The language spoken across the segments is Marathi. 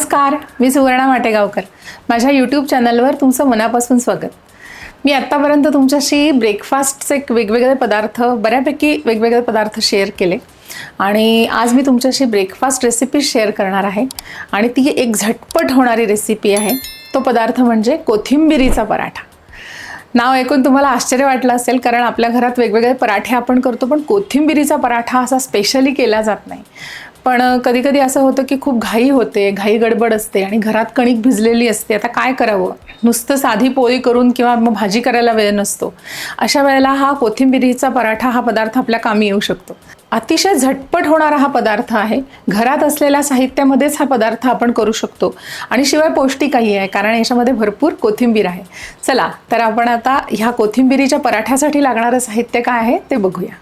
नमस्कार मी सुवर्णा माटेगावकर. माझ्या यूट्यूब चॅनलवर तुमचं मनापासून स्वागत. मी आत्तापर्यंत तुमच्याशी ब्रेकफास्टचे वेगवेगळे पदार्थ बऱ्यापैकी वेगवेगळे पदार्थ शेअर केले. आणि आज मी तुमच्याशी ब्रेकफास्ट रेसिपी शेअर करणार आहे. आणि ती एक झटपट होणारी रेसिपी आहे. तो पदार्थ म्हणजे कोथिंबिरीचा पराठा. नाव ऐकून तुम्हाला आश्चर्य वाटलं असेल कारण आपल्या घरात वेगवेगळे पराठे आपण करतो पण कोथिंबिरीचा पराठा असा स्पेशली केला जात नाही. पण कधी कधी असं होतं की खूप घाई होते घाई गडबड असते आणि घरात कणिक भिजलेली असते. आता काय करावं? नुसतं साधी पोळी करून किंवा मग भाजी करायला वेळ नसतो. अशा वेळेला हा कोथिंबिरीचा पराठा हा पदार्थ आपल्या कामी येऊ शकतो. अतिशय झटपट होणारा हा पदार्थ आहे. घरात असलेल्या साहित्यामध्येच हा पदार्थ आपण करू शकतो. आणि शिवाय पौष्टिकही आहे कारण याच्यामध्ये भरपूर कोथिंबीर आहे. चला तर आपण आता ह्या कोथिंबिरीच्या पराठ्यासाठी लागणारं साहित्य काय आहे ते बघूया.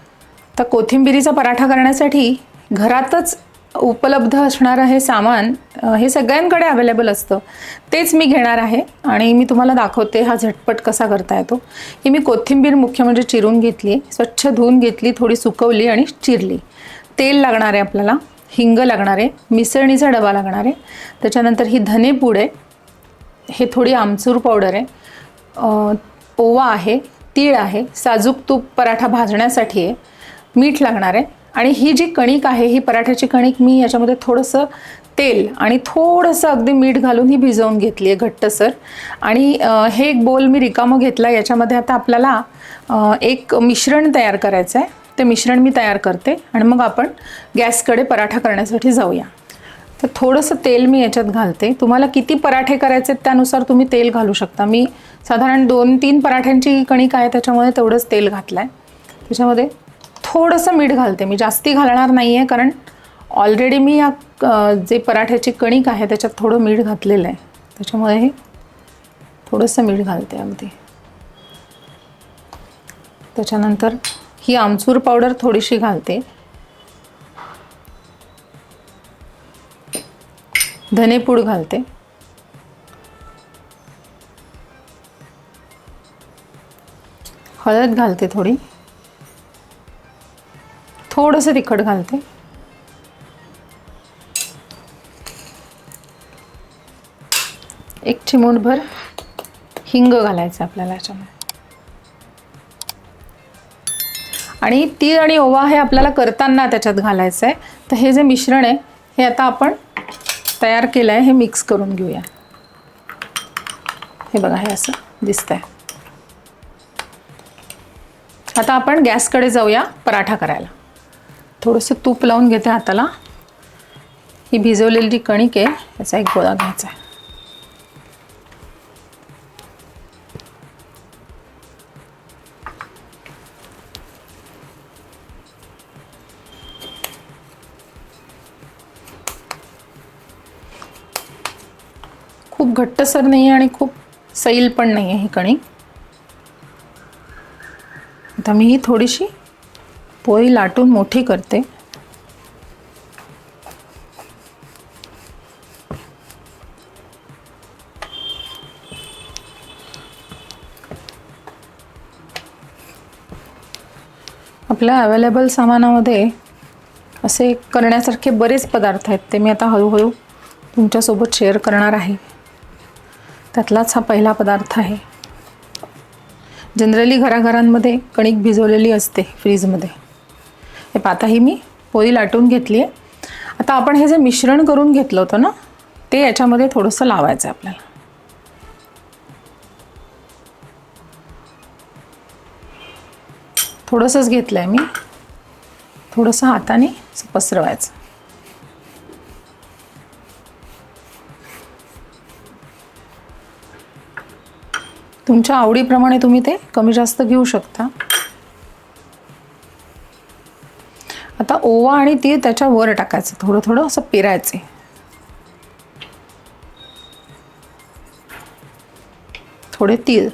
तर कोथिंबिरीचा पराठा करण्यासाठी घरातच उपलब्ध असणारं हे सामान हे सगळ्यांकडे अवेलेबल असतं. तेच मी घेणार आहे आणि मी तुम्हाला दाखवते हा झटपट कसा करता येतो. की मी कोथिंबीर मुख्य म्हणजे चिरून घेतली स्वच्छ धुवून घेतली थोडी सुकवली आणि चिरली. तेल लागणार आहे आपल्याला हिंग लागणार आहे मिसळणीचा डबा लागणार आहे. त्याच्यानंतर ही धनेपूड आहे हे थोडी आमचूर पावडर आहे. पोवा ओवा आहे तीळ आहे साजूक तूप पराठा भाजण्यासाठी आहे. मीठ लागणार आहे. आणि ही जी कणिक आहे ही पराठ्याची कणिक मी याच्यामध्ये थोडंसं तेल आणि थोडंसं अगदी मीठ घालून ही भिजवून घेतली आहे घट्टसर. आणि हे एक बोल मी रिकामं घेतला याच्यामध्ये आता आपल्याला एक मिश्रण तयार करायचं आहे ते मिश्रण मी तयार करते आणि मग आपण गॅसकडे पराठा करण्यासाठी जाऊया. तर थोडंसं तेल मी याच्यात घालते. तुम्हाला किती पराठे करायचे आहेत त्यानुसार तुम्ही तेल घालू शकता. मी साधारण दोन तीन पराठ्यांची कणिक आहे त्याच्यामुळे तेवढंच तेल घातलं आहे त्याच्यामध्ये थोडंसं मीठ घालते. मी जास्ती घालणार नाही आहे कारण ऑलरेडी मी या जे पराठ्याची कणिक आहे त्याच्यात थोडं मीठ घातलेलं आहे. त्याच्यामुळे हे थोडंसं मीठ घालते अगदी. त्याच्यानंतर ही आमचूर पावडर थोडीशी घालते. धनेपूड घालते. हळद घालते थोडी. थोडंसं तिखट घालते. एक चिमूटभर हिंग घालायचं आपल्याला याच्यामध्ये. आणि तीळ आणि ओवा हे आपल्याला करताना त्याच्यात घालायचं आहे तर हे जे मिश्रण आहे हे आता आपण तयार केलं आहे हे मिक्स करून घेऊया. हे बघा हे असं दिसतंय. आता आपण गॅसकडे जाऊया पराठा करायला. थोडंसं तूप लावून घेते हाताला. ही भिजवलेली जी कणिक आहे त्याचा एक गोळा घ्यायचा आहे. खूप घट्टसर नाही आहे आणि खूप सैल पण नाही आहे ही कणिक. आता मी ही थोडीशी पोळी लाटून मोठी करते. आपल्या अवेलेबल सामानामध्ये असे करण्यासारखे बरेच पदार्थ आहेत. ते मी आता हळूहळू तुमच्यासोबत शेअर करणार आहे. त्यातलाच हा पहिला पदार्थ आहे. जनरली घराघरांमध्ये कणिक भिजवलेली असते फ्रीजमध्ये हे पाहता ही मी पोळी लाटून घेतली आहे. आता आपण हे जे मिश्रण करून घेतलं होतं ना ते याच्यामध्ये थोडंसं लावायचं आहे आपल्याला. थोडंसंच घेतलं आहे मी. थोडंसं हाताने पसरवायचं. तुमच्या आवडीप्रमाणे तुम्ही ते कमी जास्त घेऊ शकता. आता ओवा आणि तीळ त्याच्या वर टाकायचं. थोडं थोडं असं पेरायचे. थोडे तीळ.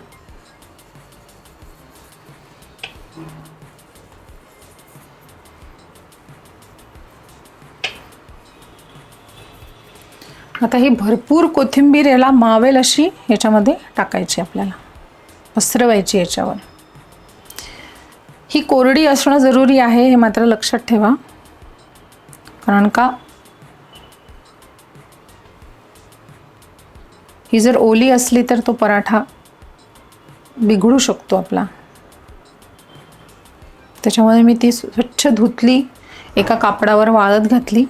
आता ही भरपूर कोथिंबीर याला मावेल अशी याच्यामध्ये टाकायची आपल्याला. पसरवायची याच्यावर. ही कोरडी असणं जरुरी आहे हे मात्र लक्षात ठेवा. कारण का? ही जर ओली असली तर तो पराठा बिघडू शकतो आपला. त्याच्यामुळे मी ती स्वच्छ धुतली एका कापडावर वाळत घातली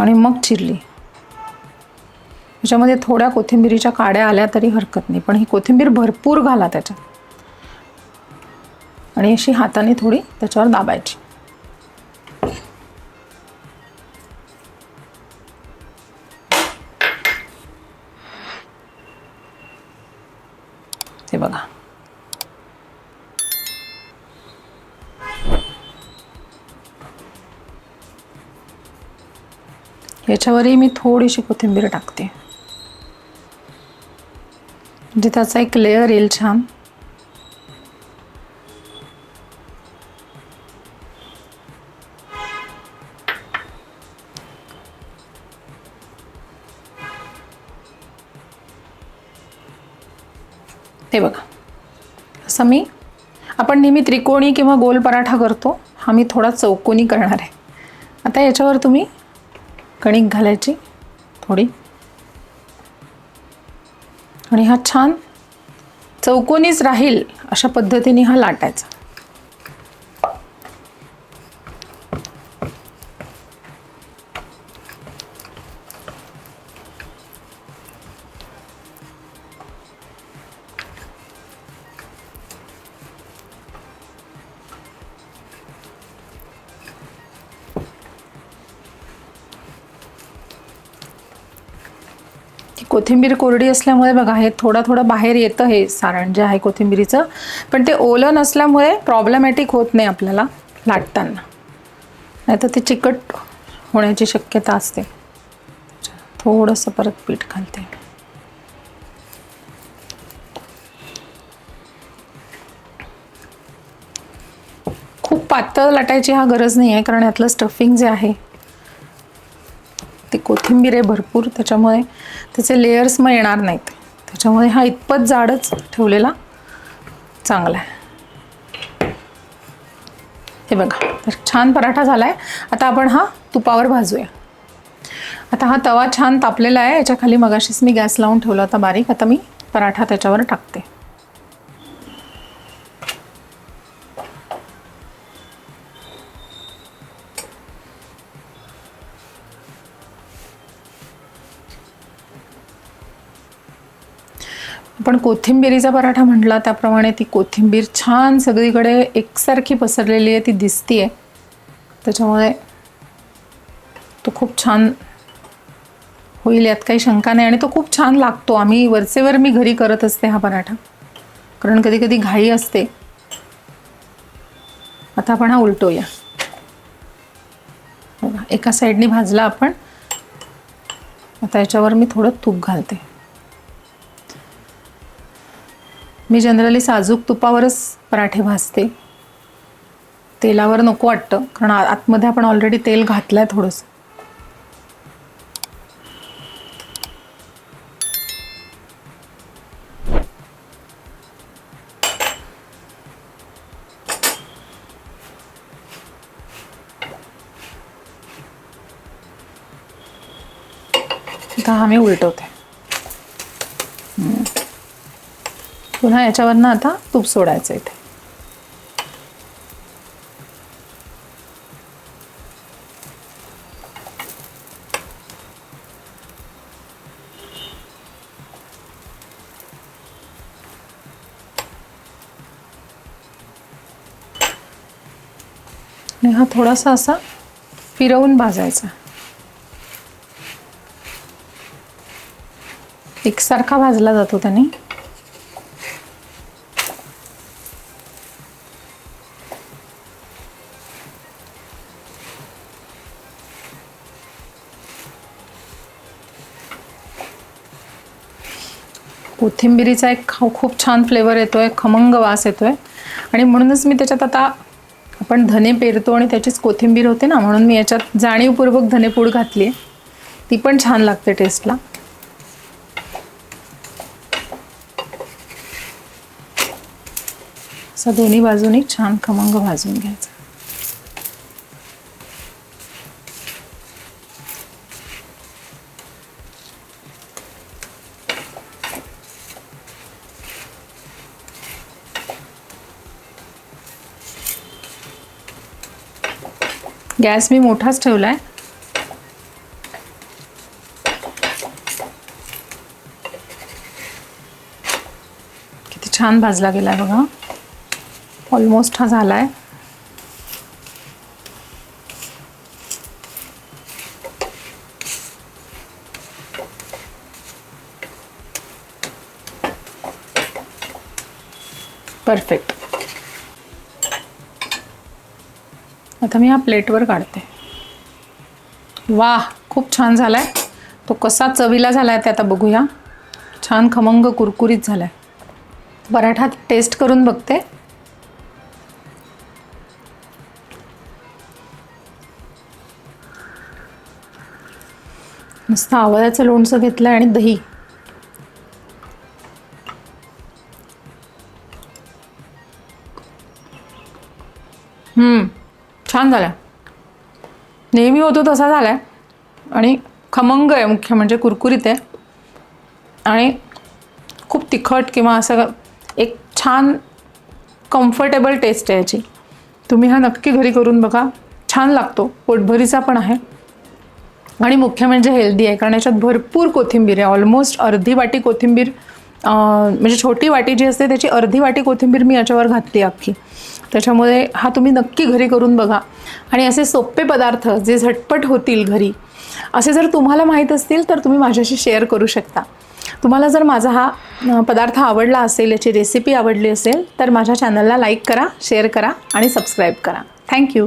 आणि मग चिरली. त्याच्यामध्ये थोड्या कोथिंबिरीच्या काड्या आल्या तरी हरकत नाही पण ही कोथिंबीर भरपूर घाला त्याच्यात. आणि अशी हाताने थोडी त्याच्यावर दाबायची. ते बघा. याच्यावरही मी थोडीशी कोथिंबीर टाकते. म्हणजे त्याचा एक लेअर येईल छान. हे बघा. असं मी आपण नेहमी त्रिकोणी किंवा गोल पराठा करतो हा मी थोडा चौकोनी करणार आहे. आता याच्यावर तुम्ही कणिक घालायची थोडी. आणि हा छान चौकोनीच राहील अशा पद्धतीने हा लाटायचा. कोथिंबीर कोरडी असल्यामुळे बघा हे थोडं थोडं बाहेर येतं हे सारण जे आहे कोथिंबीरीचं. पण ते ओलं नसल्यामुळे प्रॉब्लेमॅटिक होत नाही आपल्याला लाटताना. नाही तर ते चिकट होण्याची शक्यता असते. थोडंसं परत पीठ घालते. खूप पातळ लाटायची हा गरज नाही आहे कारण यातलं स्टफिंग जे आहे कोथिंबीर आहे भरपूर त्याच्यामुळे त्याचे लेयर्स मग येणार नाहीत. त्याच्यामुळे हा इतपत जाडच ठेवलेला चांगला आहे. हे बघा तर छान पराठा झाला आहे आता आपण हा तुपावर भाजूया. आता हा तवा छान तापलेला आहे याच्या खाली मगाशीच मी गॅस लावून ठेवला होता बारीक. आता मी पराठा त्याच्यावर टाकते. आपण कोथिंबिरीचा पराठा म्हटला त्याप्रमाणे ती कोथिंबीर छान सगळीकडे एकसारखी पसरलेली आहे ती दिसतीये. त्याच्यामुळे तो खूप छान होईल यात काही शंका नाही आणि तो खूप छान लागतो. आम्ही वरचेवर मी घरी करत असते हा पराठा. कारण कधी कधी घाई असते. आता आपण हा उलटूया. एका साईडनी भाजला आपण. आता याच्यावर मी थोडं तूप घालते. मी जनरली साजूक तुपावरच पराठे भाजते. तेलावर नको वाटतं कारण आतमध्ये आपण ऑलरेडी तेल घातलं आहे थोडंसं आता मी उलटवते. पुन्हा याच्यावरनं आता तूप सोडायचं इथे. आणि हा थोडासा असा फिरवून भाजायचा. एकसारखा भाजला जातो त्याने. कोथिंबिरीचा एक खूप छान फ्लेवर येतो आहे खमंग वास येतो आहे आणि म्हणूनच मी त्याच्यात आता आपण धने पेरतो आणि त्याचीच कोथिंबीर होते ना म्हणून मी याच्यात जाणीवपूर्वक धनेपूड घातली आहे ती पण छान लागते टेस्टला असं दोन्ही बाजूनी छान खमंग भाजून घ्यायचं. गॅस मी मोठाच ठेवला आहे. किती छान भाजला गेला आहे बघा. ऑलमोस्ट हा झाला आहे परफेक्ट आता मी हा प्लेटवर काढते. वा खूप छान झाला आहे तो कसा चवीला झाला आहे ते आता बघूया. छान खमंग कुरकुरीत झाला आहे पराठा टेस्ट करून बघते. मस्त आवळ्याचं लोणचं घेतलं आणि दही. छान झाला नेहमी होतो तसा झाला आहे आणि खमंग आहे मुख्य म्हणजे कुरकुरीत आहे. आणि खूप तिखट किंवा असं एक छान कम्फर्टेबल टेस्ट आहे याची. तुम्ही हा नक्की घरी करून बघा. छान लागतो. पोटभरीचा पण आहे. आणि मुख्य म्हणजे हेल्दी आहे. कारण याच्यात भरपूर कोथिंबीर आहे. ऑलमोस्ट अर्धी वाटी कोथिंबीर म्हणजे छोटी वाटी जी असते त्याची अर्धी वाटी कोथिंबीर मी याच्यावर घातली अख्खी. त्याच्यामुळे हा तुम्ही नक्की घरी करून बघा. आणि असे सोपे पदार्थ जे झटपट होतील घरी असे जर तुम्हाला माहीत असतील तर तुम्ही माझ्याशी शेअर करू शकता. तुम्हाला जर माझा हा पदार्थ आवडला असेल याची रेसिपी आवडली असेल तर माझ्या चॅनलला लाईक करा शेअर करा आणि सबस्क्राईब करा. थँक्यू